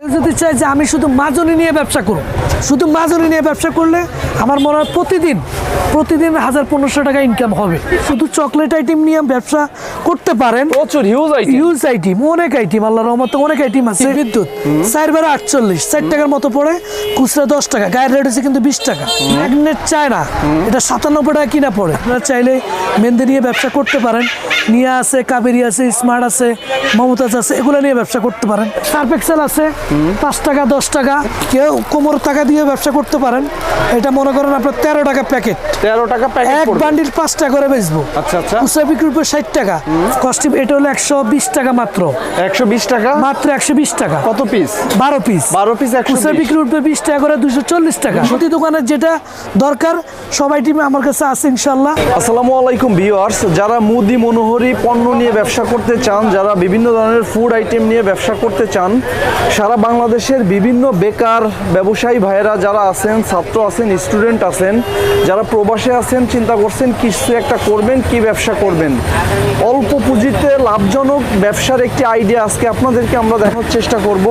যদি চাই যে আমি শুধু মাজনি নিয়ে ব্যবসা করব। শুধু মাজনি নিয়ে ব্যবসা করলে আমার মনে হয় প্রতিদিন প্রতিদিন হাজার পনেরোশো টাকা ইনকাম হবে। শুধু চকলেট আইটেম নিয়ে ব্যবসা করতে পারেন। প্রচুর হিউজ আইটেম ইউজ আইটেম অনেক আইটেম আল্লাহ রহমত অনেক আইটেম আছে। বিদ্যুৎ? চার বারো আটচল্লিশ ষাট টাকার মতো পড়ে খুচরা দশ টাকা গায়ের রেট হচ্ছে কিন্তু বিশ টাকা। ম্যাগনেট চায় না এটা সাতানব্বই টাকা কিনা পড়ে। আপনারা চাইলে মেহেন্দি নিয়ে ব্যবসা করতে পারেন। নিয়া আছে কাবেরি আছে স্মার্ট আছে মমতাজ আছে এগুলো নিয়ে ব্যবসা করতে পারেন। সার্ফ এক্সেল আছে পাঁচ টাকা দশ টাকা। কেউ কোমর টাকা দিয়ে ব্যবসা করতে পারেন। এটা মনে করেন আপনার তেরো টাকা প্যাকেট। তেরো টাকা প্যাকেট এক বান্ডিল পাঁচ টাকা করে বেচবো। আচ্ছা আচ্ছা। খুচরা বিক্রি উপর ষাট টাকা। কস্টিপ এটা হলো একশো বিশ টাকা মাত্র। একশো বিশ টাকা? মাত্র একশো বিশ টাকা। কত পিস বারো পিস বারো পিস খুচরা বিক্রি উঠবে বিশ টাকা করে দুশো চল্লিশ টাকা। প্রতি দোকানের যেটা দরকার সবাই টিমে আমার কাছে আছে ইনশাল্লাহ আসসালামু আলাইকুম ভিউয়ার্স। যারা মুদি মনোহরি পণ্য নিয়ে ব্যবসা করতে চান যারা বিভিন্ন ধরনের ফুড আইটেম নিয়ে ব্যবসা করতে চান সারা বাংলাদেশের বিভিন্ন বেকার ব্যবসায়ী ভাইয়েরা যারা আছেন, ছাত্র আছেন স্টুডেন্ট আছেন, যারা প্রবাসে আছেন, চিন্তা করছেন কিছু একটা করবেন, কি ব্যবসা করবেন? অল্প পুঁজিতে লাভজনক ব্যবসার একটি আইডিয়া আজকে আপনাদেরকে আমরা দেখার চেষ্টা করব।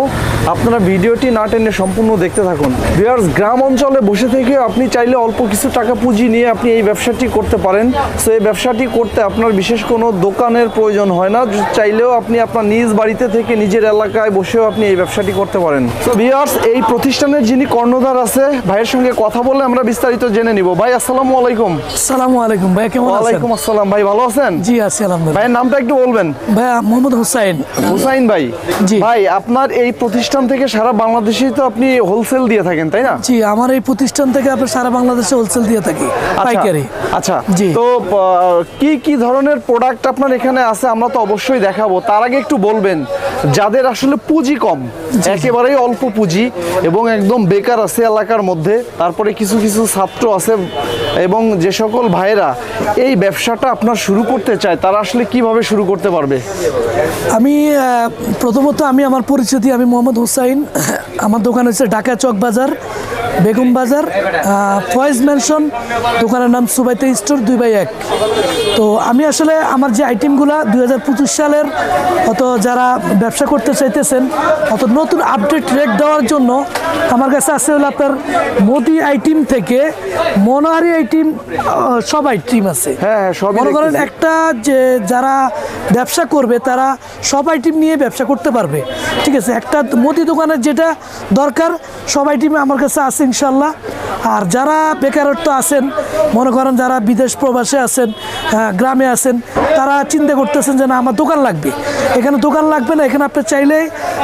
আপনারা ভিডিওটি না টেনে সম্পূর্ণ দেখতে থাকুন। ভিউয়ার্স, গ্রাম অঞ্চলে বসে থেকে আপনি চাইলে অল্প কিছু টাকা পুঁজি নিয়ে আপনি এই ব্যবসাটি করতে পারেন। সো এই ব্যবসাটি করতে আপনার বিশেষ কোনো দোকানের প্রয়োজন হয় না। চাইলেও আপনি আপনার নিজ বাড়িতে থেকে নিজের এলাকায় বসেও আপনি এই ব্যবসাটি করতে পারেন। সো ভিউয়ার্স, এই প্রতিষ্ঠানের যিনি কর্ণধার আছে ভাইয়ের সঙ্গে কথা বলে আমরা বিস্তারিত জেনে নিব। ভাই আসসালামু আলাইকুম। সালামু আলাইকুম ভাই কেমন আছেন? ওয়ালাইকুম আসসালাম। ভাই ভালো আছেন? জি আছি আলহামদুলিল্লাহ। ভাইয়ের নামটা একটু বলবেন। ভাইয়া মোহাম্মদ হুসাইন। হুসাইন ভাই। জি। ভাই আপনার এই প্রতিষ্ঠান থেকে সারা বাংলাদেশেই তো আপনি হোলসেল দিয়ে থাকেন তাই না? জি আমার এই প্রতিষ্ঠান থেকে আপনার সারা বাংলাদেশে হোলসেল দিয়ে থাকি আচ্ছা, পাইকারি। আচ্ছা। জি। তো কি কি ধরনের প্রোডাক্ট আপনার এখানে আছে? আমরা তো অবশ্যই দেখাবো। তার আগে একটু বলবেন যাদের আসলে পুঁজি কম একেবারেই অল্প পুঁজি এবং একদম বেকার আছে এলাকার মধ্যে, তারপরে কিছু কিছু ছাত্র আছে এবং যে সকল ভাইয়েরা এই ব্যবসাটা আপনার শুরু করতে চায়, তারা আসলে কীভাবে শুরু করতে পারবে? আমি প্রথমত আমি আমার পরিচিতি, আমি মোহাম্মদ হুসাইন। আমার দোকান হচ্ছে ঢাকা চক বাজার, বেগম বাজার ফয়েজ ম্যানশন। দোকানের নাম সুবাইতে স্টোর দুই বাই এক। তো আমি আসলে আমার যে আইটেমগুলো দুই হাজার পঁচিশ সালের অত যারা ব্যবসা করতে চাইতেছেন, অত নতুন আপডেট রেট দেওয়ার জন্য আমার কাছে আছে হলো আপনার মোদি আইটেম থেকে মনোহারি আইটেম সব আইটেম আছে। হ্যাঁ, হ্যাঁ, মনে করেন একটা যে যারা ব্যবসা করবে তারা সব আইটেম নিয়ে ব্যবসা করতে পারবে। ঠিক আছে একটা মুদি দোকানের যেটা দরকার সব আইটেমে আমার কাছে আছে ইনশাল্লাহ। আর যারা বেকারত্ব আছেন মনে করেন যারা বিদেশ প্রবাসে আছেন আহ, গ্রামে আছেন তারা চিন্তা করতেছেন যে না আমার দোকান লাগবে। এখানে দোকান লাগবে না এখানে আপনি চাইলে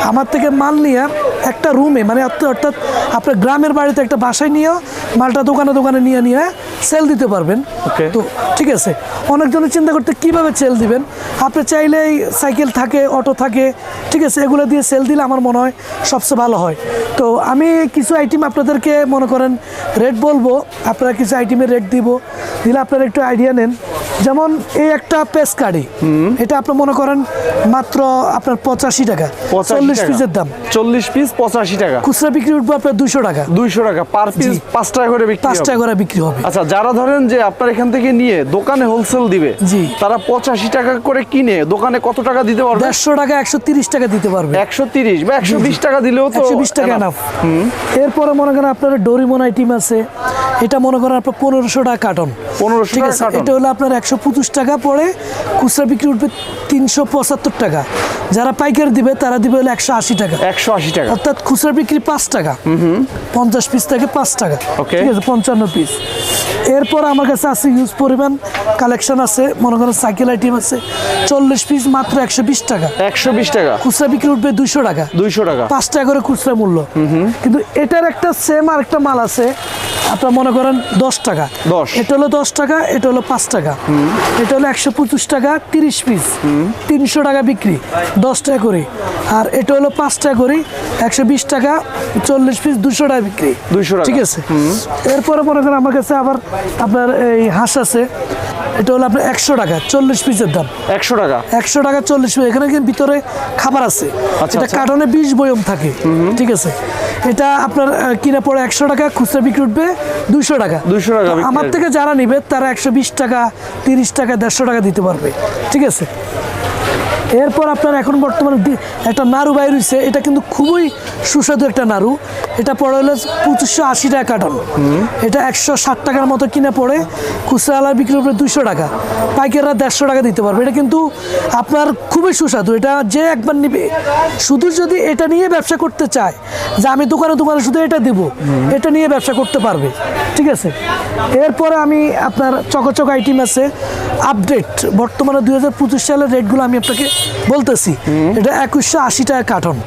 আমার থেকে মাল নিয়ে একটা রুমে মানে অর্থাৎ অর্থাৎ আপনার গ্রামের বাড়িতে একটা বাসায় নিয়েও মালটা দোকানে দোকানে নিয়ে নিয়ে সেল দিতে পারবেন. তো ঠিক আছে। অনেকজনের চিন্তা করতে কীভাবে সেল দিবেন? আপনি চাইলেই সাইকেল থাকে অটো থাকে ঠিক আছে এগুলো দিয়ে সেল দিলে আমার মনে হয় সবচেয়ে ভালো হয়। তো আমি কিছু আইটেম আপনাদেরকে মনে করেন রেট বলব আপনারা কিছু আইটেমের রেট দিব দিলে আপনারা একটু আইডিয়া নেন। যেমন এই একটা পেস কাড়ি এটা আপনি মনে করেন মাত্র আপনার পঁচাশি টাকা চল্লিশ পিসের দাম। চল্লিশ পিস পঁচাশি টাকা। খুচরা বিক্রি উঠবো আপনার দুশো টাকা। দুইশো টাকা পার পিস। পাঁচ টাকা করে বিক্রি পাঁচ। টাকা করে বিক্রি হবে। আচ্ছা যারা ধরেন যে আপনার এখান থেকে নিয়ে দোকানে হোলসেল দিবে জি। তারা পঁচাশি টাকা করে কিনে দোকানে কত টাকা দিতে পারবে? দেড়শো টাকা একশো তিরিশ টাকা দিতে পারবে। একশো তিরিশ বা একশো বিশ টাকা দিলেও তো একশো বিশ টাকা। এনাফ এরপরে মনে করেন আপনার ডোরিমন আইটেম আছে এটা মনে করেন আপনার পনেরোশো টাকা কার্টন 1500 ঠিক টাকা আছে এটা হলো আপনার একশো পঁচিশ টাকা পড়ে খুচরা বিক্রি উঠবে তিনশো পঁচাত্তর টাকা। যারা পাইকারি দিবে তারা দিবে হলো একশো আশি টাকা। একশো আশি টাকা। অর্থাৎ খুচরা বিক্রি পাঁচ টাকা। পঞ্চাশ পিস থেকে পাঁচ টাকা। ঠিক আছে পঞ্চান্ন পিস এরপর আমার কাছে আছে ইউজ পরিমাণ কালেকশন আছে মনে করেন সাইকেল আইটেম আছে। চল্লিশ পিস মাত্র একশো বিশ টাকা। একশো বিশ টাকা। খুচরা বিক্রি উঠবে দুইশো টাকা। দুইশো টাকা। পাঁচ টাকা করে খুচরা মূল্য। কিন্তু এটার একটা সেম আর একটা মাল আছে আপনার মনে করেন দশ টাকা। দশ। এটা হলো দশ টাকা এটা হলো পাঁচ টাকা। এটা হলো একশো পঁচিশ টাকা তিরিশ পিস তিনশো টাকা বিক্রি দশ টাকা করে। আর এটা হলো পাঁচ টাকা করে একশো বিশ টাকা চল্লিশ পিস দুশো টাকা বিক্রি। 200 টাকা। ঠিক আছে? এরপরে মনে করেন আমার কাছে আবার আপনার এই হাঁস আছে। এটা হলো আপনার একশো টাকা চল্লিশ পিসের দাম। একশো টাকা। একশো টাকা চল্লিশ পিস। এখানে কিন্তু ভিতরে খাবার আছে। আচ্ছা, এটা আচ্ছা। কার্টনে বিশ বয়ম থাকে। ঠিক আছে? এটা আপনার কিনে পড়ে একশো টাকা খুচরা বিক্রি উঠবে দুইশো টাকা। 200 টাকা আমার থেকে যারা নিবে তারা একশো বিশ টাকা তিরিশ টাকা দেড়শো টাকা দিতে পারবে। ঠিক আছে? এরপর আপনার এখন বর্তমানে একটা নাড়ু বাইর হয়েছে এটা কিন্তু খুবই সুস্বাদু একটা নাড়ু এটা পড়ে হলো পঁচিশশো আশি টাকা কার্টন এটা একশো ষাট টাকার মতো কিনে পড়ে খুচরা আলার বিক্রি উপরে দুশো টাকা। পাইকাররা দেড়শো টাকা দিতে পারবে। এটা কিন্তু আপনার খুবই সুস্বাদু। এটা যে একবার নিবে শুধু যদি এটা নিয়ে ব্যবসা করতে চায় যে আমি দোকানে দোকানে শুধু এটা দিব এটা নিয়ে ব্যবসা করতে পারবে। ঠিক আছে? এরপরে আমি আপনার চকচক আইটেম আছে আপডেট বর্তমানে দুই হাজার পঁচিশ সালের রেটগুলো আমি আপনাকে বলতেছি। এটা একুশশো আশি টাকা কার্টন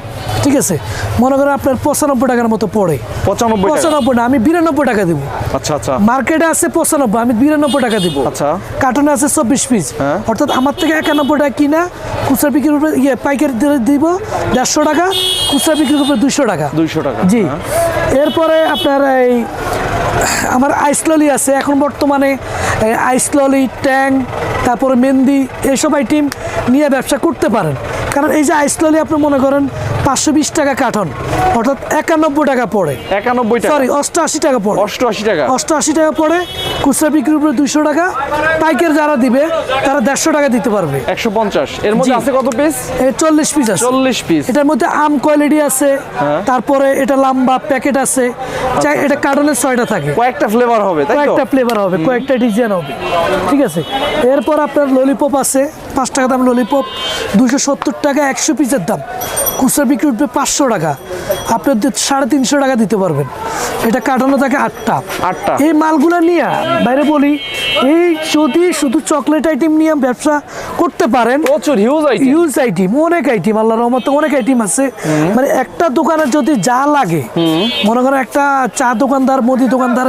ঠিক আছে? মনে করেন আপনার পঁচানব্বই টাকার মতো পড়ে। পঁচানব্বই টাকা। পঁচানব্বই না আমি বিরানব্বই টাকা দিব। আচ্ছা আচ্ছা। মার্কেটে আছে পঁচানব্বই আমি বিরানব্বই টাকা দিব। আচ্ছা। কার্টনে আছে চব্বিশ পিস। হ্যাঁ। অর্থাৎ আমার থেকে একানব্বই টাকা কিনা খুচরা বিক্রির উপরে ইয়ে পাইকারি দিব দেড়শো টাকা খুচরা বিক্রির উপরে দুইশো টাকা। দুইশো টাকা জি। হ্যাঁ। এরপরে আপনার এই আমার আইসললি আছে। এখন বর্তমানে আইসললি ট্যাং তারপরে মেহেন্দি এইসব আইটেম নিয়ে ব্যবসা করতে পারেন। কারণ এই যে আইসললি আপনি মনে করেন পাঁচশো বিশ টাকা কাঠন অর্থাৎ একানব্বই টাকা পড়ে। একানব্বই টাকা। সরি অষ্টআশি টাকা পড়ে। অষ্টআশি টাকা। অষ্টআশি টাকা পড়ে খুচরা বিক্রির উপরে দুইশো টাকা পাইকার যারা দিবে তারা দেড়শো টাকা দিতে পারবে। একশো পঞ্চাশ। এর মধ্যে আছে কত পিস চল্লিশ পিস আছে। চল্লিশ পিস এটার মধ্যে আম কোয়ালিটি আছে হ্যাঁ। তারপরে এটা লম্বা প্যাকেট আছে। চাই এটা কার্টনের ছয়টা থাকে। কয়েকটা ফ্লেভার হবে তাই তো? কয়েকটা ফ্লেভার হবে কয়েকটা ডিজাইন হবে। ঠিক আছে? এরপর আপনার ললিপপ আছে পাঁচ টাকা দাম ললিপপ দুশো সত্তর টাকা একশো পিসের দাম। খুচরা বিক্রি উঠবে পাঁচশো টাকা। আপনি সাড়ে তিনশো টাকা দিতে পারবেন। এটা কাটানো থাকে আটটা। আটটা। এই মালগুলো নিয়ে বাইরে বলি এই যদি শুধু চকলেট আইটেম নিয়ে ব্যবসা করতে পারেন প্রচুর হিউজ আইটেম ইউজ আইটেম অনেক আইটেম আল্লাহ রহমতে অনেক আইটেম আছে। মানে একটা দোকানে যদি যা লাগে মনে করেন একটা চা দোকানদার মুদি দোকানদার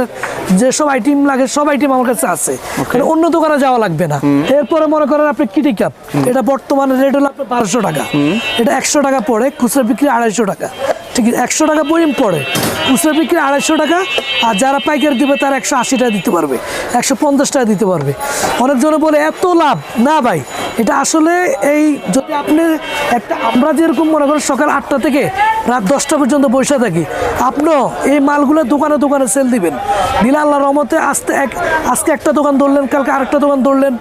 যেসব আইটেম লাগে সব আইটেম আমার কাছে আছে। মানে অন্য দোকানে যাওয়া লাগবে না। এরপরে মনে করেন আপনি কিটি কাপ এটা বর্তমানে রেট হলো আপনার বারোশো টাকা। এটা একশো টাকা পড়ে, খুচরা বিক্রি আড়াইশো টাকা। ঠিক আছে, একশো টাকা বইম পড়ে, খুচরা বিক্রি আড়াইশো টাকা, আর যারা পাইকারি দিবে তারা একশো আশি টাকা দিতে পারবে, একশো পঞ্চাশ টাকা দিতে পারবে। অনেকজনে বলে, এত লাভ? না ভাই এটা আসলে এই যদি আপনি একটা, আমরা যেরকম মনে করেন সকাল আটটা থেকে রাত দশটা পর্যন্ত বসে থাকি, আপনিও এই মালগুলো দোকানে দোকানে সেল দিবেন। দিলে আল্লাহ রহমতে আস্তে এক, আজকে একটা দোকান ধরলেন, কালকে আরেকটা দোকান ধরলেন।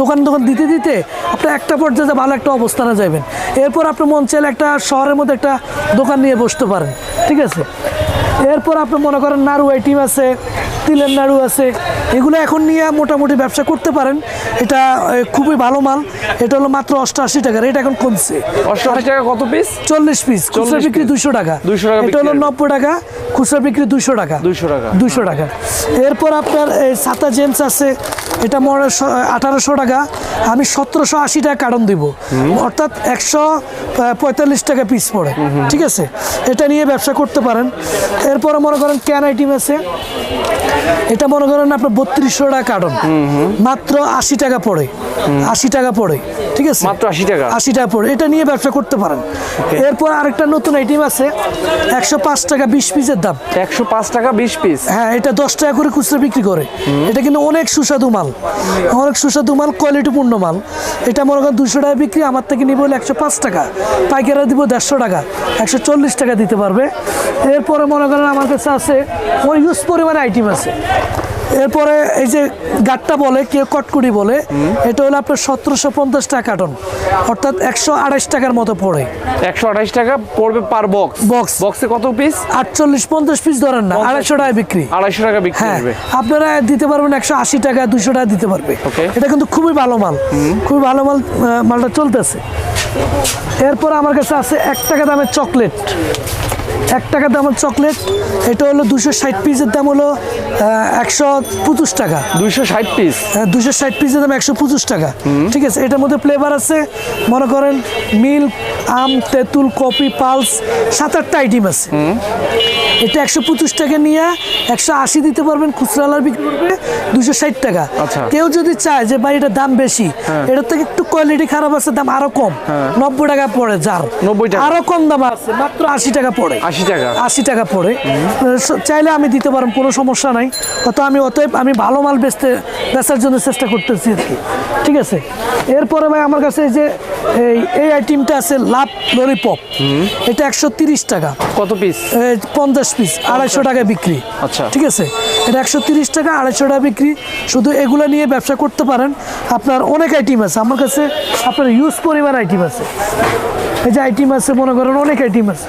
দোকান দোকান দিতে দিতে আপনি একটা পর্যায়ে ভালো একটা অবস্থানে যাবেন এরপর আপনি মন চাইলে একটা শহরের মধ্যে একটা দোকান নিয়ে বসতে পারেন। ঠিক আছে? এরপর আপনি মনে করেন নাড়ু আইটেম আছে তিলের নাড়ু আছে এগুলো এখন নিয়ে মোটামুটি ব্যবসা করতে পারেন। এটা খুবই ভালো মাল। এটা হলো মাত্র অষ্টআশি টাকার এটা এখন কমছে। অষ্টআশি টাকা কত পিস চল্লিশ পিস খুচরা বিক্রি। দুশো টাকা। 200 টাকা এটা হলো নব্বই টাকা। খুচরা বিক্রি দুশো টাকা। 200 টাকা। দুশো টাকা। এরপর আপনার এই সাতা জেমস আছে। এটা মনে আঠারোশো টাকা। আমি সতেরোশো আশি টাকা কারণ দিব। অর্থাৎ একশো পঁয়তাল্লিশ টাকা পিস পড়ে। ঠিক আছে? এটা নিয়ে ব্যবসা করতে পারেন। এরপরে মনে করেন ক্যান আইটেম আছে। এটা মনে করেন আপনার বত্রিশশো টাকা কার্টন মাত্র আশি টাকা পড়ে। আশি টাকা পড়ে ঠিক আছে? মাত্র 80 টাকা? আশি টাকা পড়ে। এটা নিয়ে ব্যবসা করতে পারেন। এরপর আরেকটা নতুন আইটেম আছে একশো পাঁচ টাকা বিশ পিসের দাম। একশো পাঁচ টাকা বিশ পিস। হ্যাঁ এটা দশ টাকা করে খুচরা বিক্রি করে। এটা কিন্তু অনেক সুস্বাদু মাল। অনেক সুস্বাদু মাল কোয়ালিটিপূর্ণ মাল। এটা মনে করেন দুশো টাকা বিক্রি আমার থেকে নিব হলে একশো পাঁচ টাকা। পাইকারা দিব দেড়শো টাকা। একশো চল্লিশ টাকা দিতে পারবে। এরপরে মনে করেন আমার কাছে আছে ওই ইউজ পরিমাণে আইটেম আছে। এরপরে এই যে গাটটা বলে কেউ কটকুড়ি বলে এটা হলো আপনার সতেরোশো পঞ্চাশ টাকা কার্টন অর্থাৎ একশো আড়াইশ টাকার মতো পড়ে। একশো আঠাশ টাকা পড়বে পার বক্স Box। বক্সে কত পিস আটচল্লিশ পঞ্চাশ পিস ধরেন না আড়াইশো টাকা বিক্রি। আড়াইশো টাকা বিক্রি হ্যাঁ আপনারা দিতে পারবেন একশো আশি টাকা দুশো টাকা দিতে পারবে। এটা কিন্তু খুবই ভালো মাল। খুবই ভালো মাল মালটা চলতেছে। এরপর আমার কাছে আছে এক টাকা দামের চকলেট। এক টাকা দামের চকলেট এটা হলো দুশো ষাট পিসের দাম হলো একশো পঁচিশ টাকা। দুইশো ষাট পিস দুশো ষাট পিসের দাম একশো পঁচিশ টাকা। ঠিক আছে এটার মধ্যে ফ্লেভার আছে মনে করেন মিল্ক আম তেঁতুল কপি পালস সাত আটটা আইটেম আছে। এটা একশো পঁচিশ টাকা নিয়ে একশো আশি দিতে পারবেন খুচরা আলার বিক্রি করবে দুশো ষাট টাকা। আচ্ছা। কেউ যদি চায় যে ভাই এটার দাম বেশি এটার থেকে একটু কোয়ালিটি খারাপ আছে দাম আরও কম। নব্বই টাকা পড়ে যার। 90 টাকা। আরও কম দাম আছে মাত্র আশি টাকা পড়ে। আশি টাকা। আশি টাকা পড়ে। চাইলে আমি দিতে পারব কোনো সমস্যা নাই। অত আমি অতএব আমি ভালো মাল বেচতে বেচার জন্য চেষ্টা করতেছি আর কি। ঠিক আছে? এরপরে ভাই আমার কাছে এই যে এই এই আইটেমটা আছে লাভ লরিপপ এটা একশো তিরিশ টাকা। কত পিস পঞ্চাশ পিস আড়াইশো টাকা বিক্রি। আচ্ছা। ঠিক আছে? এটা একশো তিরিশ টাকা আড়াইশো টাকা বিক্রি। শুধু এগুলো নিয়ে ব্যবসা করতে পারেন। আপনার অনেক আইটেম আছে। আমার কাছে আপনার ইউজ পরিমাণ আইটেম আছে। এই যে আইটেম আছে মনে করেন অনেক আইটেম আছে।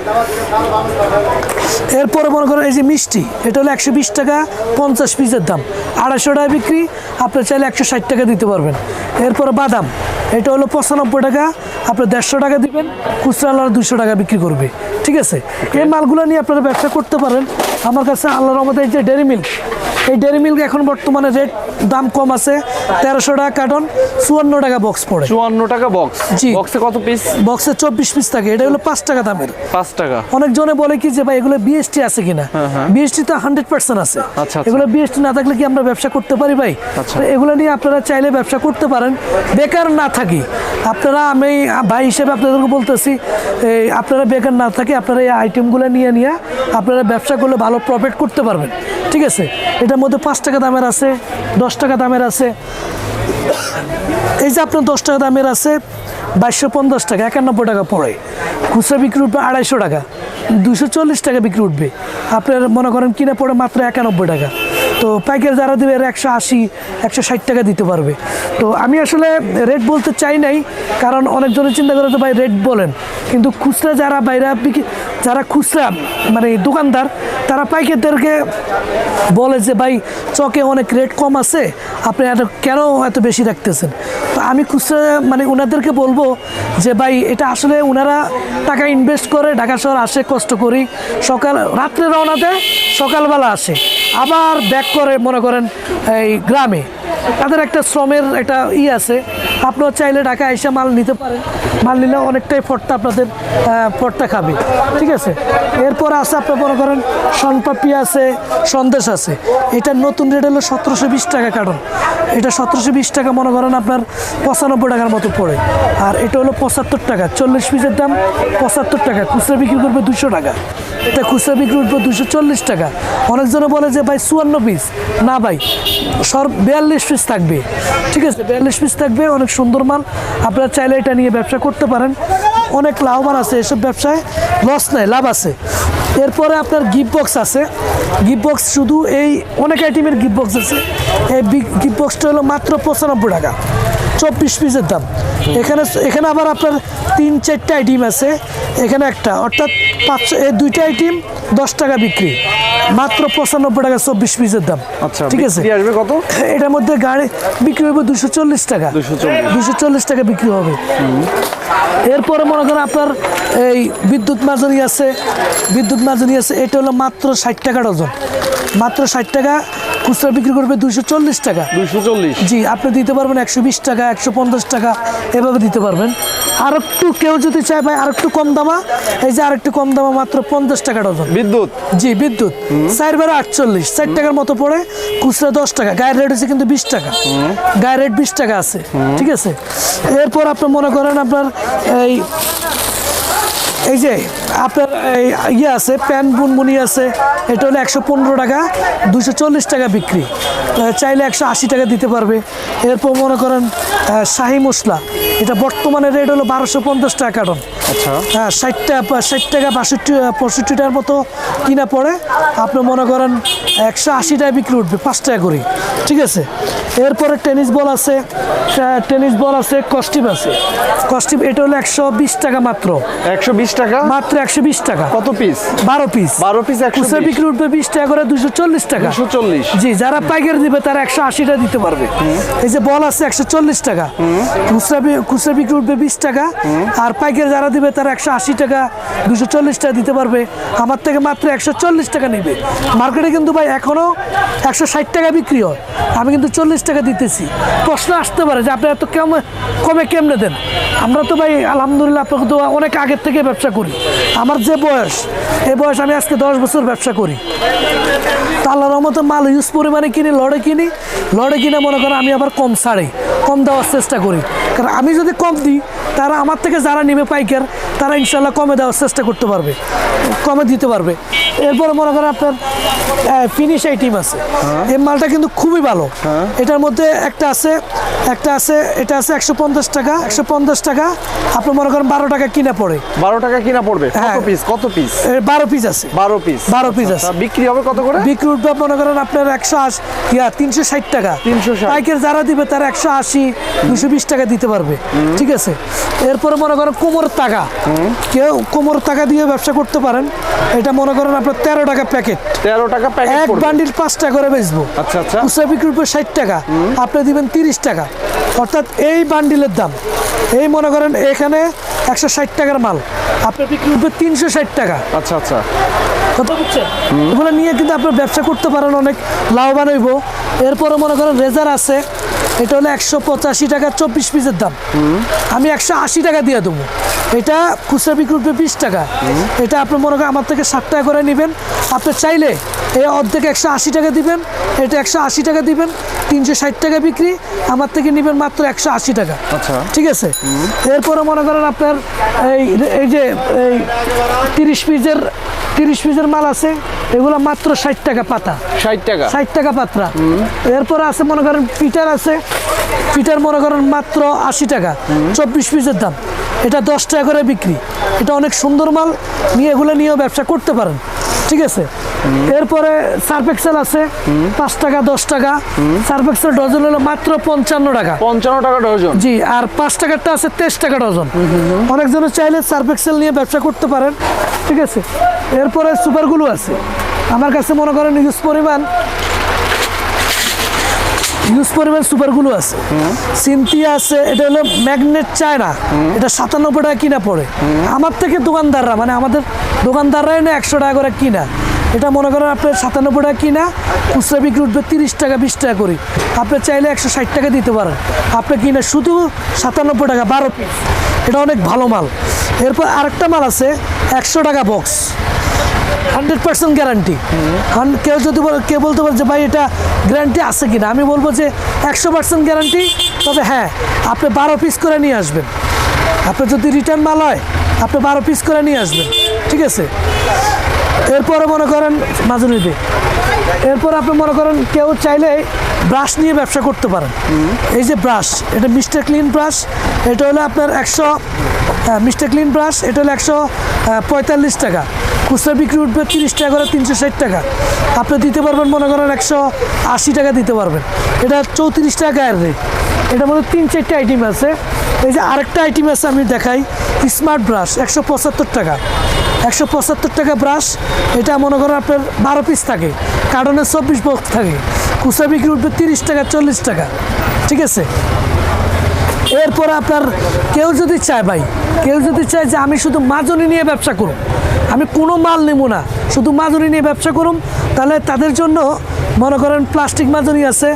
এরপরে মনে করেন এই যে মিষ্টি এটা হলো একশো বিশ টাকা পঞ্চাশ পিসের দাম। আড়াইশো টাকা বিক্রি আপনি চাইলে একশো ষাট টাকা দিতে পারবেন। এরপরে বাদাম এটা হলো পঁচানব্বই টাকা আপনি দেড়শো টাকা দিবেন খুচরা আল্লাহ দুশো টাকা বিক্রি করবে। ঠিক আছে? এই মালগুলো নিয়ে আপনারা ব্যবসা করতে পারেন। আমার কাছে আল্লাহর আমাদের এই যে ডেরি মিল্ক এই ডেরি মিল্ক এখন বর্তমানে রেট দাম কম আছে তেরোশো টাকা কার্টন চুয়ান্ন টাকা বক্স পড়ে। চুয়ান্ন টাকা বক্স জি। বক্সে কত পিস বক্সে চব্বিশ পিস থাকে এটা হলো পাঁচ টাকা দামের। পাঁচ টাকা। অনেকজনে বলে কি যে ভাই এগুলো বিএসটি আছে কিনা? বিএসটি তো হান্ড্রেড পার্সেন্ট আছে। আচ্ছা, আচ্ছা। এগুলো বিএসটি না থাকলে কি আমরা ব্যবসা করতে পারি ভাই? আচ্ছা। এগুলো নিয়ে আপনারা চাইলে ব্যবসা করতে পারেন। বেকার না থাকি। আপনারা আমি ভাই হিসেবে আপনাদেরকে বলতেছি এই আপনারা বেকার না থাকি আপনারা এই আইটেমগুলো নিয়ে নিয়ে আপনারা ব্যবসা করলে ভালো প্রফিট করতে পারবেন। ঠিক আছে? এটার মধ্যে পাঁচ টাকা দামের আছে দশ টাকা দামের আছে। এই যে আপনার দশ টাকা দামের আছে, বাইশশো পঞ্চাশ টাকা, একানব্বই টাকা পড়ে। খুচরা বিক্রি উঠবে আড়াইশো টাকা দুশো চল্লিশ টাকা বিক্রি উঠবে। আপনার মনে করেন কিনে পড়ে মাত্র একানব্বই টাকা। তো পাইকারি যারা দেবে এরা একশো আশি, একশো ষাট টাকা দিতে পারবে। তো আমি আসলে রেট বলতে চাই নাই, কারণ অনেকজনের চিন্তা করে তো ভাই রেট বলেন, কিন্তু খুচরা যারা বাইরে যারা খুচরা মানে দোকানদার, তারা পাইকারদেরকে বলে যে ভাই চকে অনেক রেট কম আছে, আপনি এত কেন এত বেশি রাখতেছেন? তো আমি খুচরা মানে ওনাদেরকে বলব যে ভাই এটা আসলে ওনারা টাকা ইনভেস্ট করে, ঢাকা শহর আসে, কষ্ট করি, সকাল, রাত্রে রওনা দেয়, সকালবেলা আসে। আবার ব্যাক করে, মনে করেন, এই গ্রামে। তাদের একটা শ্রমের একটা ই আছে। আপনারা চাইলে ঢাকা এসে মাল নিতে পারেন। মাল নিলে অনেকটাই ফটটা আপনাদের ফটটা খাবে। ঠিক আছে? এরপর আছে আপনার, মনে করেন সনপাপি আছে, সন্দেশ আছে। এটার নতুন রেট হলো সতেরোশো বিশ টাকা কার্টন। এটা সতেরোশো বিশ টাকা, মনে করেন, আপনার পঁচানব্বই টাকার মতো পড়ে। আর এটা হলো পঁচাত্তর টাকা। চল্লিশ পিসের দাম পঁচাত্তর টাকা। খুচরা বিক্রি করবে দুশো টাকা। এটা খুচরা বিক্রি করবে দুশো চল্লিশ টাকা। অনেকজনে বলে যে, ভাই, চুয়ান্ন পিস না ভাই, সর বিয়াল্লিশ পিস থাকবে। ঠিক আছে, বিয়াল্লিশ পিস থাকবে, অনেক সুন্দর মাল আপনারা চাইলে এটা নিয়ে ব্যবসা করতে পারেন। অনেক লাভবান আছে এসব ব্যবসায় লস নাই, লাভ আছে। এরপরে আপনার গিফট বক্স আছে। গিফট বক্স শুধু এই অনেক আইটেমের গিফট বক্স আছে। এই গিফট বক্সটা হলো মাত্র পঁচানব্বই টাকা। চব্বিশ পিসের দাম। এখানে এখানে আবার আপনার তিন চারটে আইটেম আছে। এখানে একটা অর্থাৎ পাঁচশো এই দুইটা আইটেম দশ টাকা বিক্রি। মাত্র পঁচানব্বই টাকা চব্বিশ পিসের দাম। আচ্ছা ঠিক আছে? আসবে কত? এটার মধ্যে গাড়ি বিক্রি হবে দুশো চল্লিশ টাকা। দুশো চল্লিশ। টাকা বিক্রি হবে। এরপরে মনে করেন আপনার এই বিদ্যুৎ মাজনি আছে। বিদ্যুৎ মাজনি আছে এটা হলো মাত্র ষাট টাকা ডজন। মাত্র ষাট টাকা খুচরা বিক্রি করবে দুশো চল্লিশ টাকা। দুইশো চল্লিশ। জি আপনি দিতে পারবেন একশো বিশ টাকা একশো পঞ্চাশ টাকা। এভাবে দিতে পারবেন। আর একটু কেউ যদি চায় ভাই আর একটু কম দামা এই যে আর একটু কম দামা মাত্র পঞ্চাশ টাকা ডজন। বিদ্যুৎ? জি বিদ্যুৎ। চার বারো আটচল্লিশ চার টাকার মতো পড়ে খুচরা দশ টাকা। গায়ের রেট হচ্ছে কিন্তু বিশ টাকা। গায়ের রেট বিশ টাকা আছে ঠিক আছে? এরপর আপনি মনে করেন আপনার এই এই যে আপনার এই ইয়ে আছে প্যান বুনবুনি আছে এটা হলো একশো পনেরো টাকা দুশো চল্লিশ টাকা বিক্রি। চাইলে একশো আশি টাকা দিতে পারবে। এরপর মনে করেন শাহি মশলা এটা বর্তমানে রেট হলো বারোশো পঞ্চাশ টাকা কার্টন আচ্ছা। হ্যাঁ ষাট টাকা ষাট টাকা বাষট্টি পঁয়ষট্টিটার মতো কিনা পড়ে। আপনি মনে করেন একশো আশি টাকা বিক্রি উঠবে পাঁচ টাকা করে। ঠিক আছে? এরপরে টেনিস বল আছে টেনিস বল আছে কস্টিপ আছে। কস্টিপ এটা হলো একশো বিশ টাকা মাত্র। একশো বিশ টাকা। মাত্র একশো বিশ টাকা। কত পিস বারো পিস বারো পিস খুচরা বিক্রি উঠবে বিশ টাকা করে দুশো চল্লিশ টাকা। দুশো চল্লিশ। জি যারা পাইকারি দিবে তারা একশো আশি টাকা দিতে পারবে। এই যে বল আছে একশো চল্লিশ টাকা। খুচরা খুচরা বিক্রি উঠবে বিশ টাকা। আর পাইকারি যারা দিবে তারা একশো আশি টাকা দুশো চল্লিশ টাকা দিতে পারবে। আমার থেকে মাত্র একশো চল্লিশ টাকা নেবে। মার্কেটে কিন্তু ভাই এখনও একশো ষাট টাকা বিক্রি হয়। আমি কিন্তু চল্লিশ টাকা দিতেছি। প্রশ্ন আসতে পারে যে আপনি এত কেমন কমে কেমনে দেন? আমরা তো ভাই আলহামদুলিল্লাহ আপনাকে তো অনেক আগের থেকে ব্যবসা ব্যবসা করি। আমার যে বয়স এই বয়স আমি আজকে দশ বছর ব্যবসা করি। তা মতো মাল ইউজ পরিমাণে কিনি, লড়ে কিনি। লড়ে কিনে মনে করেন আমি আবার কম ছাড়ে, কম দেওয়ার চেষ্টা করি। কারণ আমি যদি কম দিই তারা আমার থেকে যারা নেবে পাইকার তারা ইনশাল্লাহ কমে দেওয়ার চেষ্টা করতে পারবে কমে দিতে পারবে। এরপরে মনে করেন আপনার ফিনিশ আইটেম আছে। এই মালটা কিন্তু খুবই ভালো। এটার মধ্যে একটা আছে একটা আছে এটা আছে একশো পঞ্চাশ টাকা একশো পঞ্চাশ টাকা আপনি মনে করেন বারো টাকা কিনা পড়ে। বারো টাকা কিনা পড়বে? কত হ্যাঁ। পিস কত পিস বারো পিস আছে। বারো পিস 12 piece আছে। বিক্রি হবে কত করে? বিক্রি উঠবে মনে করেন আপনার একশো আশি ইয়া তিনশো ষাট টাকা। 360 পাইকের যারা দিবে তারা একশো আশি দুশো বিশ টাকা দিতে পারবে। ঠিক আছে? এরপরে মনে করেন কোমর টাকা কেউ কোমর টাকা দিয়ে ব্যবসা করতে পারেন। এটা মনে করেন আপনার তেরো টাকা প্যাকেট। তেরো টাকা প্যাকেট এক বান্ডিল পাঁচ টাকা করে বেচবো। আচ্ছা আচ্ছা। খুচরা বিক্রি উপর ষাট টাকা। আপনি দিবেন তিরিশ টাকা। অর্থাৎ এই বান্ডিলের দাম। এই মনে করেন এখানে একশো ষাট টাকার মাল। আপনি বিক্রি উপর তিনশো ষাট টাকা। আচ্ছা আচ্ছা। কথা বুঝছেন? এগুলো নিয়ে কিন্তু আপনার ব্যবসা করতে পারেন অনেক। লাভবান হইব। এরপরে মনে করেন রেজার আছে। এটা হলো একশো পঁচাশি টাকা চব্বিশ পিসের দাম। আমি একশো আশি টাকা দিয়ে দেবো। এটা খুচরা বিক্রি উঠবে বিশ টাকা। এটা আপনি মনে করেন আমার থেকে ষাট টাকা করে নেবেন। আপনি চাইলে এই অর্ধেক একশো আশি টাকা দিবেন এটা একশো আশি টাকা দিবেন তিনশো ষাট টাকা বিক্রি আমার থেকে নেবেন মাত্র একশো আশি টাকা। আচ্ছা। ঠিক আছে? এরপরে মনে করেন আপনার এই এই যে এই তিরিশ পিসের তিরিশ পিসের মাল আছে এগুলো মাত্র ষাট টাকা পাতা। ষাট টাকা? ষাট টাকা পাত্রা। এরপর আছে মনে করেন পিটার আছে পিটার মনে করেন মাত্র আশি টাকা। চব্বিশ পিসের দাম। এটা দশ টাকা করে বিক্রি। এটা অনেক সুন্দর মাল নিয়ে এগুলো নিয়েও ব্যবসা করতে পারেন। ঠিক আছে? এরপরে সার্ফ এক্সেল আছে পাঁচ টাকা দশ টাকা। সার্ফ এক্সেল ডজন হলো মাত্র পঞ্চান্ন টাকা। পঞ্চান্ন টাকা ডজন। জি আর পাঁচ টাকারটা আছে তেইশ টাকা ডজন। অনেকজনে চাইলে সার্ফ এক্সেল নিয়ে ব্যবসা করতে পারেন ঠিক আছে? এরপরে সুপারগুলো আছে। আমার কাছে মনে করেন ইউজ পরিমাণ ইউজ পরিমাণ সুপারগুলো আছে। সিনথিয়া আছে এটা হলো ম্যাগনেট চায়না। এটা সাতানব্বই টাকা কিনা পড়ে। আমার থেকে দোকানদাররা মানে আমাদের দোকানদাররাই না একশো টাকা করে কিনা। এটা মনে করেন আপনার সাতানব্বই টাকা কিনা, খুচরা বিক্রি উঠবে তিরিশ টাকা, বিশ টাকা করে। আপনি চাইলে একশো ষাট টাকা দিতে পারেন। আপনি কিনা শুধু সাতানব্বই টাকা, বারো পিস এটা অনেক ভালো মাল। এরপর আরেকটা মাল আছে, একশো টাকা বক্স হান্ড্রেড পার্সেন্ট গ্যারান্টি কেউ যদি কেউ বলতে পারে যে, ভাই, এটা গ্যারান্টি আছে কিনা? আমি বলব যে, একশো পার্সেন্ট গ্যারান্টি তবে হ্যাঁ আপনি বারো পিস করে নিয়ে আসবেন। আপনার যদি রিটার্ন মাল হয়, আপনি বারো পিস করে নিয়ে আসবেন। ঠিক আছে? এরপরে মনে করেন মাজুরিতে এরপর আপনি মনে করেন কেউ চাইলে ব্রাশ নিয়ে ব্যবসা করতে পারেন। এই যে ব্রাশ, এটা মিস্টার ক্লিন ব্রাশ, এটা হলো আপনার একশো মিস্টার ক্লিন ব্রাশ, এটা হলো একশো পঁয়তাল্লিশ টাকা। খুচরা বিক্রি উঠবে তিরিশ টাকা করে তিনশো ষাট টাকা। আপনি দিতে পারবেন মনে করেন একশো আশি টাকা দিতে পারবেন। এটা চৌত্রিশ টাকা গায়ের রেট এটার মধ্যে তিন চারটে আইটেম আছে। এই যে আরেকটা আইটেম আছে আমি দেখাই স্মার্ট ব্রাশ একশো পঁচাত্তর টাকা। একশো পঁচাত্তর টাকা ব্রাশ, এটা মনে করেন আপনার বারো পিস থাকে। কার্টনে চব্বিশ বক্স থাকে। কুচা বিক্রি উঠবে তিরিশ টাকা, চল্লিশ টাকা। ঠিক আছে? এরপর আপনার কেউ যদি চায় ভাই, কেউ যদি চায় যে আমি শুধু মাজনি নিয়ে ব্যবসা করুম, আমি কোনো মাল নেব না, শুধু মাজনি নিয়ে ব্যবসা করুম, তাহলে তাদের জন্য মনে করেন প্লাস্টিক মাজনি আছে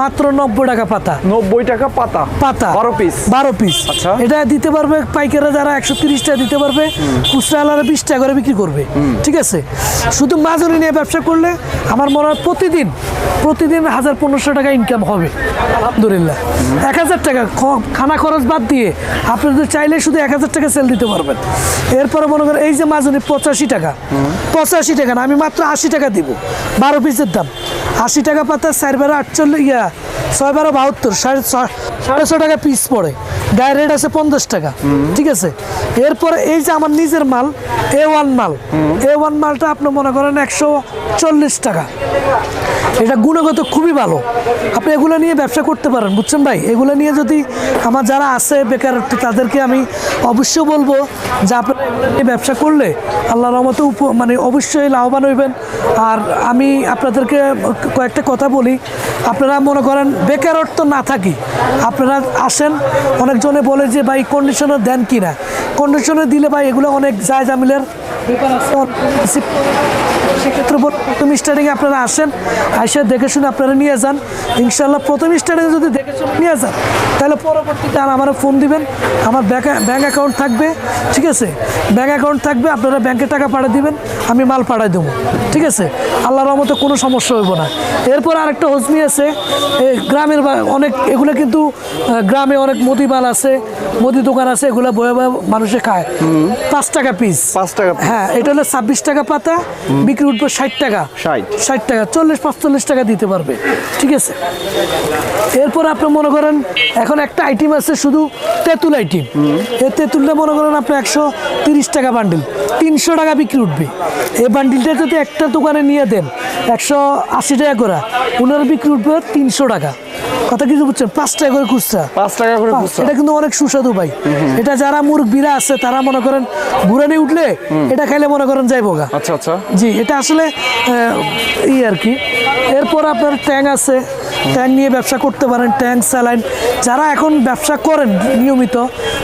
মাত্র নব্বই টাকা পাতা। নব্বই টাকা পাতা। পাতা। বারো পিস বারো পিস আচ্ছা। এটা দিতে পারবে পাইকাররা যারা একশো তিরিশ টাকা দিতে পারবে খুচরা আলাদা বিশ টাকা করে বিক্রি করবে। ঠিক আছে? শুধু মাজুরি নিয়ে ব্যবসা করলে আমার মনে হয় প্রতিদিন প্রতিদিন হাজার পনেরোশো টাকা ইনকাম হবে। আলহামদুলিল্লাহ। এক হাজার টাকা খানা খরচ বাদ দিয়ে আপনি যদি চাইলে শুধু এক হাজার টাকা সেল দিতে পারবেন। এরপরে মনে করেন এই যে মাজুরি পঁচাশি টাকা। পঁচাশি টাকা না আমি মাত্র আশি টাকা দিব। বারো পিসের দাম। আশি টাকা পাতা, চার বারো আটচল্লিশ, ইয়া, ছয় বারো বাহাত্তর, সাড়ে ছয় টাকা পিস পড়ে। গায়ের রেট আছে পঞ্চাশ টাকা, ঠিক আছে? এরপরে এই যে আমার নিজের মাল এ ওয়ান মাল এ ওয়ান মালটা আপনি মনে করেন একশো চল্লিশ টাকা। এটা গুণগত খুবই ভালো। আপনি এগুলো নিয়ে ব্যবসা করতে পারেন বুঝছেন ভাই? এগুলো নিয়ে যদি আমার যারা আছে বেকার তাদেরকে আমি অবশ্যই বলব যে আপনারা ব্যবসা করলে আল্লাহ রহমতে উপ মানে অবশ্যই লাভবান হইবেন। আর আমি আপনাদেরকে কয়েকটা কথা বলি। আপনারা মনে করেন বেকারত্ব না থাকি। আপনারা আসেন অনেকজনে বলে যে ভাই কন্ডিশনার দেন কি না কন্ডিশনার দিলে ভাই এগুলো অনেক আছে, অনেক সেক্ষেত্রে প্রথম স্টার্টিংয়ে আপনারা আসেন। আইসা দেখে শুনে আপনারা নিয়ে যান। ইনশাল্লাহ প্রথম স্টার্টিংয়ে যদি দেখে শুনে নিয়ে যান তাহলে পরবর্তীতে আর আমার ফোন দিবেন। আমার ব্যাংক ব্যাঙ্ক অ্যাকাউন্ট থাকবে ঠিক আছে? ব্যাঙ্ক অ্যাকাউন্ট থাকবে আপনারা ব্যাংকে টাকা পাঠিয়ে দিবেন আমি মাল পাঠিয়ে দেবো ঠিক আছে? আল্লাহর রহমতে কোনো সমস্যা হইব না। এরপর আরেকটা হজমি আছে এই গ্রামের অনেক এগুলো কিন্তু গ্রামে অনেক মুদি মাল আছে মুদি দোকান আছে এগুলো বয়ে বয়ে মানুষে খায়। পাঁচ টাকা পিস পাঁচ টাকা হ্যাঁ এটা হলো ছাব্বিশ টাকা পাতা বিক্রি উঠবে ষাট টাকা। 60 ষাট টাকা চল্লিশ পাঁচচল্লিশ টাকা দিতে পারবে, ঠিক আছে? এরপর আপনি মনে করেন, এখন একটা আইটেম আছে শুধু তেঁতুল আইটেম এই তেঁতুলটা মনে করেন আপনি একশো তিরিশ টাকা বান্ডিল তিনশো টাকা বিক্রি উঠবে। এই বান্ডিলটা যদি একটা দোকানে নিয়ে দেন, একশো আশি টাকা করা, ওনার বিক্রি উঠবে তিনশো টাকা। কথা কিছু বুঝছেন? পাঁচ টাকা করে খুচরা। পাঁচ টাকা করে। খুচরা। এটা কিন্তু অনেক সুস্বাদু ভাই। এটা যারা মুরব্বীরা আছে তারা মনে করেন ঘুরানি উঠলে এটা খাইলে মনে করেন যাইবো গা। আচ্ছা আচ্ছা। জি এটা আসলে ই আর কি। এরপর আপনার ট্যাং আছে। ট্যাং নিয়ে ব্যবসা করতে পারেন ট্যাং স্যালাইন। যারা এখন ব্যবসা করেন নিয়মিত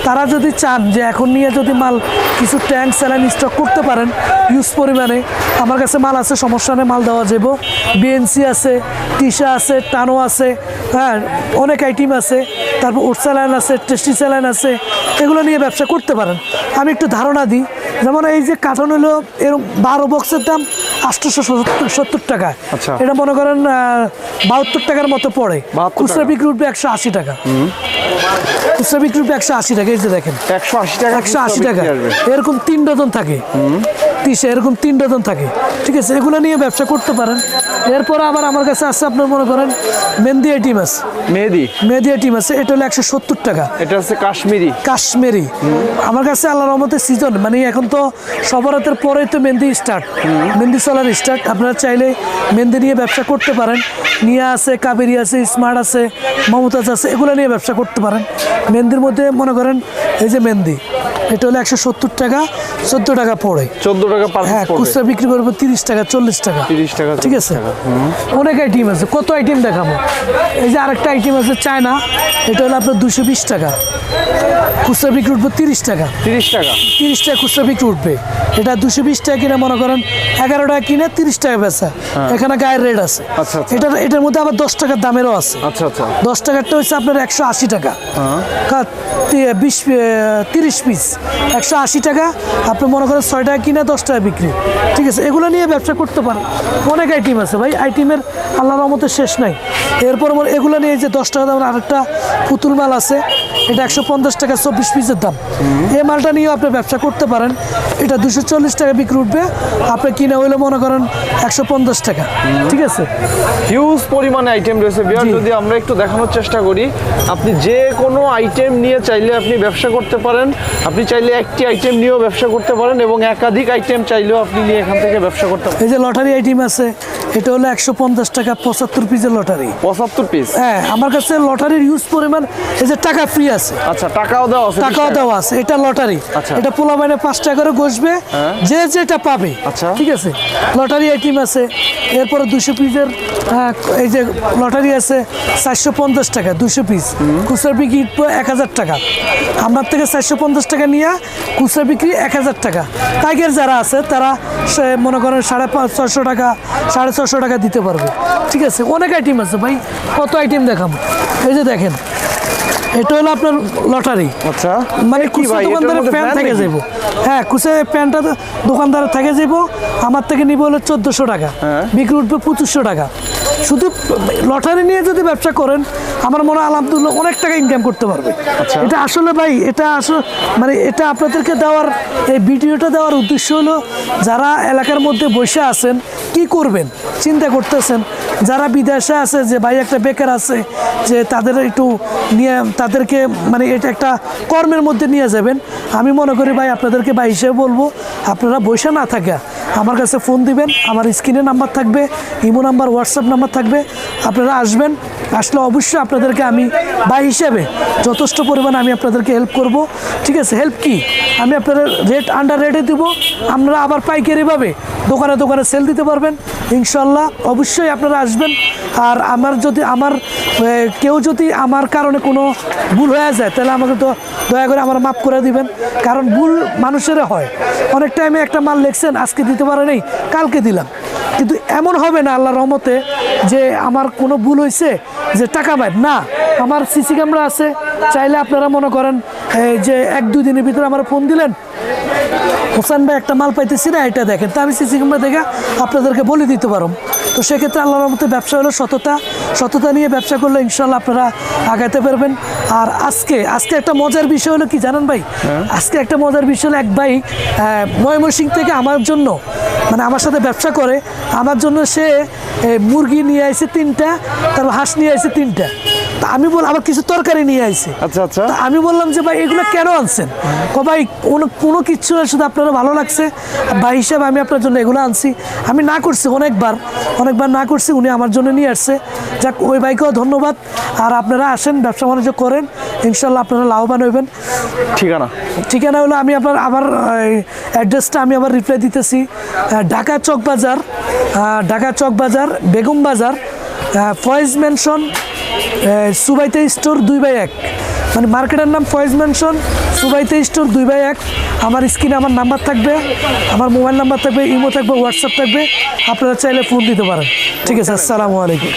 তারা যদি চান যে এখন নিয়ে যদি মাল কিছু ট্যাং স্যালাইন স্টক করতে পারেন ইউজ পরিমাণে। আমার কাছে মাল আছে সমস্যা নেই মাল দেওয়া যাব বিএনসি আছে টিসা আছে টানো আছে হ্যাঁ অনেক আইটেম আছে তারপর ওট স্যালাইন আছে টেস্টি স্যালাইন আছে এগুলো নিয়ে ব্যবসা করতে পারেন। আমি একটু ধারণা দিই যেমন এই যে কার্টন হলো এরকম বারো বক্সের দাম আটশোশো সত্তর টাকা। আচ্ছা। এটা মনে করেন বাহাত্তর টাকার মতো পড়ে। 72 খুচরা বিক্রি উঠবে একশো আশি টাকা। খুচরা বিক্রি উঠবে একশো আশি টাকা এই যে দেখেন। একশো আশি টাকা একশো আশি টাকা। এরকম তিন ডজন থাকে। তিসে এরকম তিন ডজন থাকে। ঠিক আছে এগুলো নিয়ে ব্যবসা করতে পারেন। এরপর আবার আমার কাছে আছে আপনার মনে করেন মেহেন্দি আইটিম আছে। মেহেদি? মেহেদি আইটিম আছে এটা হলো একশো সত্তর টাকা। এটা কাশ্মীরি। কাশ্মীরি। আমার কাছে আল্লাহ রহমতের সিজন মানে এখন তো সবরাতের পরেই তো মেহেন্দি স্টার্ট মেহেন্দি চলার স্টার্ট আপনারা চাইলে মেহেন্দি নিয়ে ব্যবসা করতে পারেন। নিয়া আছে কাবেরি আছে স্মার্ট আছে মমতাজ আছে এগুলো নিয়ে ব্যবসা করতে পারেন। মেহেন্দির মধ্যে মনে করেন এই যে মেহেন্দি এটা হলো একশো সত্তর টাকা চোদ্দ টাকা পড়ে। চোদ্দ টাকা হ্যাঁ খুচরা বিক্রি করব তিরিশ টাকা চল্লিশ টাকা। 30 টাকা, ঠিক আছে? অনেক আইটেম আছে কত আইটেম দেখাবো? এই যে আরেকটা আইটেম আছে চায়না এটা হলো আপনার দুশো টাকা। খুচরা বিক্রি উঠবে তিরিশ টাকা। তিরিশ টাকা। তিরিশ টাকা খুচরা বিক্রি উঠবে। এটা দুশো বিশ টাকা কিনে মনে করেন এগারো টাকা কিনে তিরিশ টাকা বেচা। এখানে গায়ের রেট আছে। আচ্ছা, আচ্ছা। এটার এটার মধ্যে আবার দশ টাকার দামেরও আছে। আচ্ছা দশ টাকারটা হচ্ছে আপনার একশো আশি টাকা। বিশ তিরিশ পিস। একশো আশি টাকা আপনি মনে করেন ছয় টাকা কিনে দশ টাকা বিক্রি। ঠিক আছে এগুলো নিয়ে ব্যবসা করতে পারেন। অনেক আইটেম আছে ভাই। আইটেমের আল্লাহ রহমতের শেষ নাই। এরপর এগুলো নিয়ে যে দশ টাকা দামের আরেকটা পুতুল মাল আছে এটা একশো পঞ্চাশ টাকা চব্বিশ পিসের দাম। এই মালটা নিয়েও আপনি ব্যবসা করতে পারেন। এটা দুশো চল্লিশ টাকা বিক্রি উঠবে। আপনি কিনে হইলে মনে করেন একশো পঞ্চাশ টাকা। ঠিক আছে? হিউজ পরিমাণে আইটেম রয়েছে বিয়ার। যদি আমরা একটু দেখানোর চেষ্টা করি আপনি যে কোনো আইটেম নিয়ে চাইলে আপনি ব্যবসা করতে পারেন। আপনি চাইলে একটি আইটেম নিয়েও ব্যবসা করতে পারেন এবং একাধিক আইটেম চাইলেও আপনি নিয়ে এখান থেকে ব্যবসা করতে পারেন। এই যে লটারি আইটেম আছে এটা হলো একশো পঞ্চাশ টাকা পঁচাত্তর পিসের লটারি পঁচাত্তর পিস হ্যাঁ আমার কাছে লটারির ইউজ পরিমাণ এই যে টাকা ফ্রি আছে। আচ্ছা টাকাও দেওয়া আছে টাকাও দেওয়া আছে এটা লটারি আচ্ছা। এটা পোলা মানে পাঁচ টাকা করে বসবে হ্যাঁ। যে যেটা পাবে আচ্ছা। ঠিক আছে? লটারি আইটেম আছে এরপরে দুশো পিসের এই যে লটারি আছে চারশো পঞ্চাশ টাকা দুশো পিস খুচরা বিক্রি এক হাজার টাকা। আমার থেকে চারশো পঞ্চাশ টাকা নিয়ে খুচরা বিক্রি এক হাজার টাকা। পাইকার যারা আছে তারা মনে করেন সাড়ে পাঁচ ছশো টাকা সাড়ে ছশো টাকা দিতে পারবে। ঠিক আছে? অনেক আইটেম আছে ভাই। কত আইটেম দেখাবো? এই যে দেখেন এটা হলো আপনার লটারি আচ্ছা। মানে কি খুচরা দোকানদারের প্যান্ট প্যান থেকে যাব হ্যাঁ খুচরা প্যান্টটা দোকানদারের থেকে যাব আমার থেকে নিব হলো চোদ্দোশো টাকা। হ্যাঁ। বিক্রি উঠবে পঁচিশশো টাকা। শুধু লটারি নিয়ে যদি ব্যবসা করেন আমার মনে হয় আলহামদুলিল্লাহ অনেক টাকা ইনকাম করতে পারবে। আচ্ছা। এটা আসলে ভাই এটা আসলে মানে এটা আপনাদেরকে দেওয়ার এই ভিডিওটা দেওয়ার উদ্দেশ্য হলো যারা এলাকার মধ্যে বসে আছেন কি করবেন? চিন্তা করতেছেন। যারা বিদেশে আছে যে ভাই একটা বেকার আছে যে তাদের একটু নিয়ে তাদেরকে মানে এটা একটা কর্মের মধ্যে নিয়ে যাবেন। আমি মনে করি ভাই আপনাদেরকে ভাই হিসেবে বলব আপনারা বসে না থাকে আমার কাছে ফোন দিবেন আমার স্ক্রিনে নাম্বার থাকবে ইমো নাম্বার হোয়াটসঅ্যাপ নাম্বার থাকবে। আপনারা আসবেন, আসলে অবশ্যই আপনাদেরকে আমি ভাই হিসেবে যথেষ্ট পরিমাণ আমি আপনাদেরকে হেল্প করব। ঠিক আছে হেল্প কি? আমি আপনাদের রেট আন্ডার রেটে দিব। আপনারা আবার পাইকারিভাবে দোকানে দোকানে সেল দিতে পারবেন। ইনশাল্লাহ অবশ্যই আপনারা আসবেন। আর আমার যদি, আমার কেউ যদি আমার কারণে কোনো ভুল হয়ে যায়, তাহলে আমাকে তো দয়া করে আমার মাফ করে দিবেন। কারণ ভুল মানুষের হয়। অনেক টাইমে একটা মাল লেখছেন, আজকে দিতে পারে নেই, কালকে দিলাম। কিন্তু এমন হবে না আল্লাহ রহমতে যে আমার কোনো ভুল হয়েছে, যে টাকা পায় না, আমার সিসি ক্যামেরা আছে, চাইলে আপনারা মনে করেন যে এক দুই দিনের ভিতরে আমার ফোন দিলেন হোসেন ভাই একটা মাল পাইতেছি না এটা দেখেন। তো আমি সিসি ক্যামেরা দেখে আপনাদেরকে বলে দিতে পারো তো সেক্ষেত্রে আল্লাহর মতো ব্যবসা হলো সততা। সততা নিয়ে ব্যবসা করলে ইনশাল্লাহ আপনারা আগাইতে পারবেন। আর আজকে আজকে একটা মজার বিষয় হলো কি জানেন ভাই? আজকে একটা মজার বিষয় হলো এক ভাই ময়মনসিং থেকে আমার জন্য মানে আমার সাথে ব্যবসা করে আমার জন্য সে মুরগি নিয়ে আসে তিনটা তারপর হাঁস নিয়ে আসে তিনটা। আমি বল আবার কিছু তরকারি নিয়ে আইছে। আচ্ছা আচ্ছা। আমি বললাম যে ভাই এগুলো কেন আনছেন? কো ভাই কোনো কোনো কিচ্ছু শুধু আপনার ভালো লাগছে? ভাই হিসাবে আমি আপনার জন্য এগুলো আনছি। আমি না করছি অনেকবার অনেকবার না করছি উনি আমার জন্য নিয়ে আসছে। যাক ওই ভাইকেও ধন্যবাদ। আর আপনারা আসেন ব্যবসা বাণিজ্য করেন। ইনশাল্লাহ আপনারা লাভবান হইবেন। ঠিকানা? ঠিকানা হলো আমি আপনার আমার অ্যাড্রেসটা আমি আবার রিপ্লাই দিতেছি। ঢাকা চক বাজার ঢাকা চক বাজার বেগম বাজার ফয়েজ ম্যানশন আহ, সুবাইতে স্টোর দুই বাই এক। মানে মার্কেটের নাম ফয়েজ ম্যানশন সুবাইতে স্টোর দুই বাই এক। আমার স্ক্রিনে আমার নাম্বার থাকবে আমার মোবাইল নাম্বার থাকবে ইমো থাকবে হোয়াটসঅ্যাপ থাকবে আপনারা চাইলে ফোন দিতে পারেন। ঠিক আছে আসসালামু আলাইকুম।